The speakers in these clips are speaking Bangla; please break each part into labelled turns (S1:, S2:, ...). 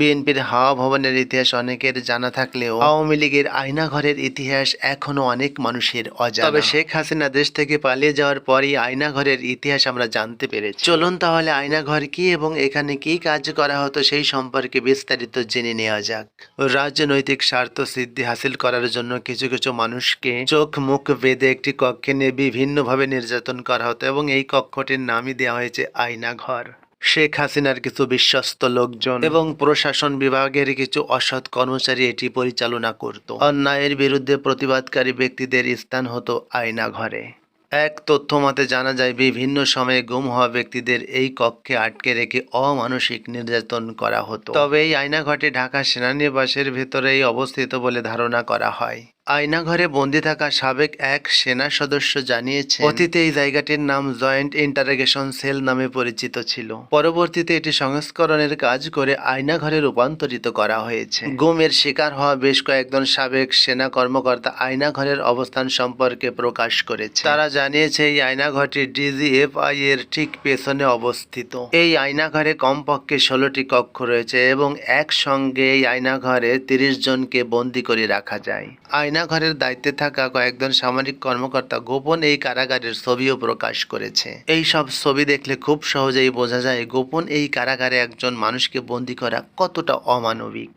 S1: বিএনপির হাওয়া ভবনের ইতিহাস অনেকের জানা থাকলেও আওয়ামী লীগের আয়নাঘরের ইতিহাস এখনও অনেক মানুষের অজানা। তবে শেখ হাসিনা দেশ থেকে পালিয়ে যাওয়ার পরই আয়নাঘরের ইতিহাস আমরা জানতে পেরেছি। চলুন তাহলে আয়নাঘর কি এবং এখানে কি কাজ করা হতো সেই সম্পর্কে বিস্তারিত জেনে নেওয়া যাক। রাজনৈতিক স্বার্থ সিদ্ধি হাসিল করার জন্য কিছু কিছু মানুষকে চোখ মুখ বেঁধে একটি কক্ষে নিয়ে বিভিন্নভাবে নির্যাতন করা হতো এবং এই কক্ষটির নামই দেওয়া হয়েছে আয়নাঘর শেখ হাসিনার কিছু বিশ্বস্ত লোকজন এবং প্রশাসন বিভাগের কিছু অসৎ কর্মচারী এটি পরিচালনা করত। অন্যায়ের বিরুদ্ধে প্রতিবাদকারী ব্যক্তিদের স্থান হতো আয়নাঘরে এক তথ্য মতে জানা যায়, বিভিন্ন সময়ে গুম হওয়া ব্যক্তিদের এই কক্ষে আটকে রেখে অমানসিক নির্যাতন করা হতো। তবে এই আয়নাঘরটি ঢাকা সেনানিবাসের ভেতরেই অবস্থিত বলে ধারণা করা হয়। আয়নাঘরে বন্দি থাকা সাবেক এক সেনা সদস্য জানিয়েছে অতীতে এই জায়গাটির নাম জয়েন্ট ইন্টারোগেশন সেল নামে পরিচিত ছিল। পরবর্তীতে এটি সংস্করণের কাজ করে আয়নাঘরে রূপান্তরিত করা হয়েছে। গুমের শিকার হওয়া বেশ কয়েকজন সাবেক সেনা কর্মকর্তা আয়নাঘরের অবস্থান সম্পর্কে প্রকাশ করেছে। তারা জানিয়েছে, এই আয়নাঘরটি ডিজিএফআই এর ঠিক পেছনে অবস্থিত। এই আয়নাঘরে কমপক্ষে ষোলোটি কক্ষ রয়েছে এবং একসঙ্গে এই আয়নাঘরে তিরিশ জনকে বন্দি করে রাখা যায়। আয়নাঘরের দায়িত্বে থাকা কয়েকজন সামরিক কর্মকর্তা গোপন এই কারাগারের ছবিও প্রকাশ করেছে। এই সব ছবি দেখলে খুব সহজেই বোঝা যায় গোপন এই কারাগারে একজন মানুষকে বন্দি করা কতটা অমানবিক।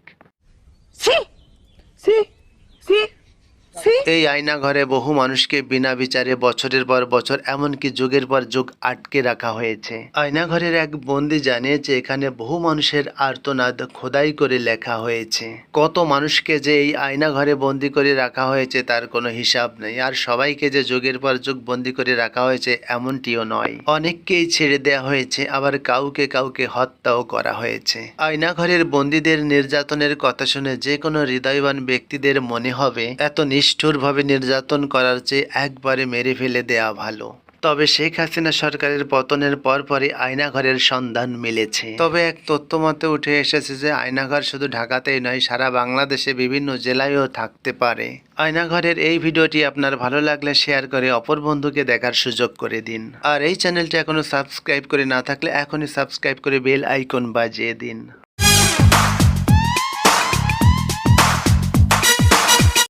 S1: এই আয়নাঘরে বহু মানুষকে বিনা বিচারে বছরের পর বছর, এমনকি যুগের পর যুগ আটকে রাখা হয়েছে। আয়নাঘরের এক বন্দি জানিয়েছে, এখানে বহু মানুষের আর্তনাদ খোদাই করে লেখা হয়েছে। কত মানুষকে যে এই আয়নাঘরে বন্দি করে রাখা হয়েছে তার কোনো হিসাব নেই, আর সবাইকে যে যুগের পর যুগ বন্দি করে রাখা হয়েছে এমনটিও নয়। অনেককেই ছেড়ে দেওয়া হয়েছে, আবার কাউকে কাউকে হত্যাও করা হয়েছে। আয়নাঘরের বন্দীদের নির্যাতনের কথা শুনে যে কোনো হৃদয়বান ব্যক্তিদের মনে হবে, এত নিষ্ঠুরভাবে নির্যাতন করার চেয়ে একবারে মেরে ফেলে দেয়া ভালো। তবে শেখ হাসিনা সরকারের পতনের পরপরই আয়নাঘরের সন্ধান মিলেছে। তবে এক তথ্য মতে উঠে এসেছে যে, আয়নাঘর শুধু ঢাকাতেই নয়, সারা বাংলাদেশে বিভিন্ন জেলায়ও থাকতে পারে। আয়নাঘরের এই ভিডিওটি আপনার ভালো লাগলে শেয়ার করে অপর বন্ধুকে দেখার সুযোগ করে দিন। আর এই চ্যানেলটি এখনও সাবস্ক্রাইব করে না থাকলে এখনই সাবস্ক্রাইব করে বেল আইকন বাজিয়ে দিন।